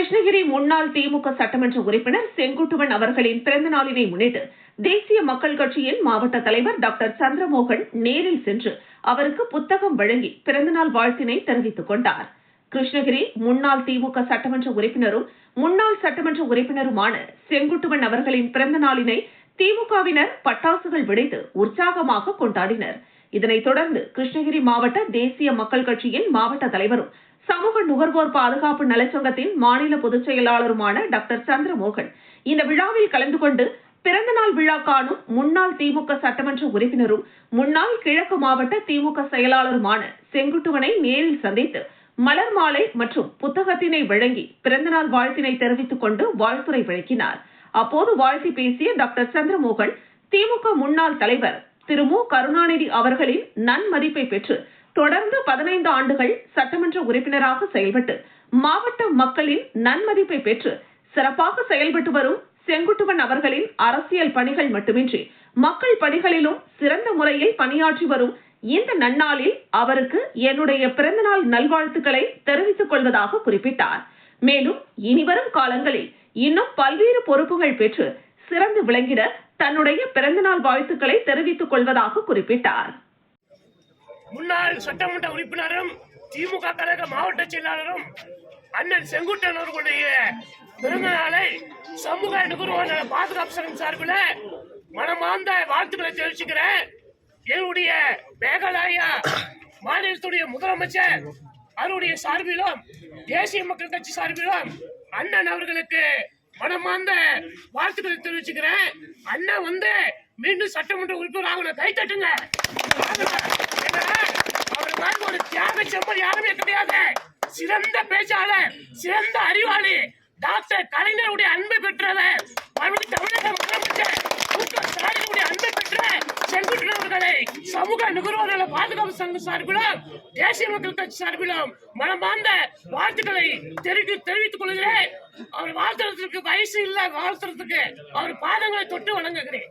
கிருஷ்ணகிரி முன்னாள் திமுக சட்டமன்ற உறுப்பினர் செங்குட்டுவன் அவர்களின் பிறந்த நாளினை முன்னிட்டு தேசிய மக்கள் கட்சியின் மாவட்ட தலைவர் டாக்டர் சந்திரமோகன் நேரில் சென்று அவருக்கு புத்தகம் வழங்கி பிறந்தநாள் வாழ்த்தினை தெரிவித்துக் கொண்டார். கிருஷ்ணகிரி முன்னாள் திமுக சட்டமன்ற உறுப்பினரும் முன்னாள் சட்டமன்ற உறுப்பினருமான செங்குட்டுவன் அவர்களின் பிறந்த நாளினை திமுகவினர் பட்டாசுகள் வெடித்து உற்சாகமாக கொண்டாடினர். இதனைத் தொடர்ந்து கிருஷ்ணகிரி மாவட்ட தேசிய மக்கள் கட்சியின் மாவட்ட தலைவரும் சமூக நுகர்வோர் பாதுகாப்பு நலச்சங்கத்தின் மாநில பொதுச் செயலாளருமான டாக்டர் சந்திரமோகன். இந்த விழாவில் கலந்து கொண்டு பிறந்தநாள் விழா காணும் முன்னாள் திமுக சட்டமன்ற உறுப்பினரும் முன்னாள் கிழக்கு மாவட்ட திமுக செயலாளருமான செங்குட்டுவனை நேரில் சந்தித்து மலர் மாலை மற்றும் புத்தகத்தினை வழங்கி பிறந்தநாள் வாழ்த்தினை தெரிவித்துக் கொண்டு வாழ்த்துரை வழங்கினார் அப்போது வாழ்த்தி பேசிய டாக்டர் சந்திரமோகன் திமுக முன்னாள் தலைவர் திரு மு. கருணாநிதி அவர்களின் நன்மதிப்பை பெற்று தொடர்ந்து பதினைந்து ஆண்டுகள் சட்டமன்ற உறுப்பினராக செயல்பட்டு மாவட்ட மக்களின் நன்மதிப்பை பெற்று சிறப்பாக செயல்பட்டு வரும் செங்குட்டுவன் அவர்களின் அரசியல் பணிகள் மட்டுமின்றி மக்கள் பணிகளிலும் சிறந்த முறையில் பணியாற்றி வரும் இந்த நன்னாளில் அவருக்கு என்னுடைய பிறந்தநாள் நல்வாழ்த்துக்களை தெரிவித்துக் கொள்வதாக குறிப்பிட்டார். மேலும் இனிவரும் காலங்களில் இன்னும் பல்வேறு பொறுப்புகள் பெற்று சிறந்து விளங்கிட தன்னுடைய பிறந்தநாள் வாழ்த்துக்களை தெரிவித்துக் கொள்வதாக குறிப்பிட்டார். முன்னாள் சட்டமன்ற உறுப்பினரும் திமுக கழக மாவட்ட செயலாளரும் அண்ணன் செங்குட்டன் அவர்களுடைய பிறந்த நாளை சமூக நுகர்வோர் நல பாதுகாப்பு சங்கம் சார்பில் மனமார்ந்த வாழ்த்துக்களை தெரிவிச்சுக்கிறேன். என்னுடைய மேகாலயா மாநிலத்துடைய முதலமைச்சர் அவருடைய சார்பிலும் தேசிய மக்கள் கட்சி சார்பிலும் அண்ணன் அவர்களுக்கு மனமார்ந்த வாழ்த்துக்களை தெரிவிச்சுக்கிறேன். அண்ணன் வந்து மீண்டும் சட்டமன்ற உறுப்பினர் ஆகணும். கை தட்டுங்க. அவர் ஒரு தியாக செம்மல் யாருமே கிடையாது. சிறந்த பேச்சாளர் சிறந்த அறிவாளி. டாக்டர் கலைஞருடைய அன்பை பெற்றவர். மறுபடியும் தமிழக முதலமைச்சர் ஸ்டாலினுடைய அன்பை பெற்ற செங்குட்டன் அவர்களை சமூக நுகர்வோர் பாதுகாப்பு சங்க சார்பிலும் தேசிய மக்கள் கட்சி சார்பிலும் மனமார்ந்த வாழ்த்துக்களை தெரிவித்து தெரிவித்துக் கொள்கிறேன். அவர் வாழ்த்துறதுக்கு வயசு இல்ல வாழ்த்துறதுக்கு. அவர் பாதங்களை தொட்டு வணங்குகிறேன்.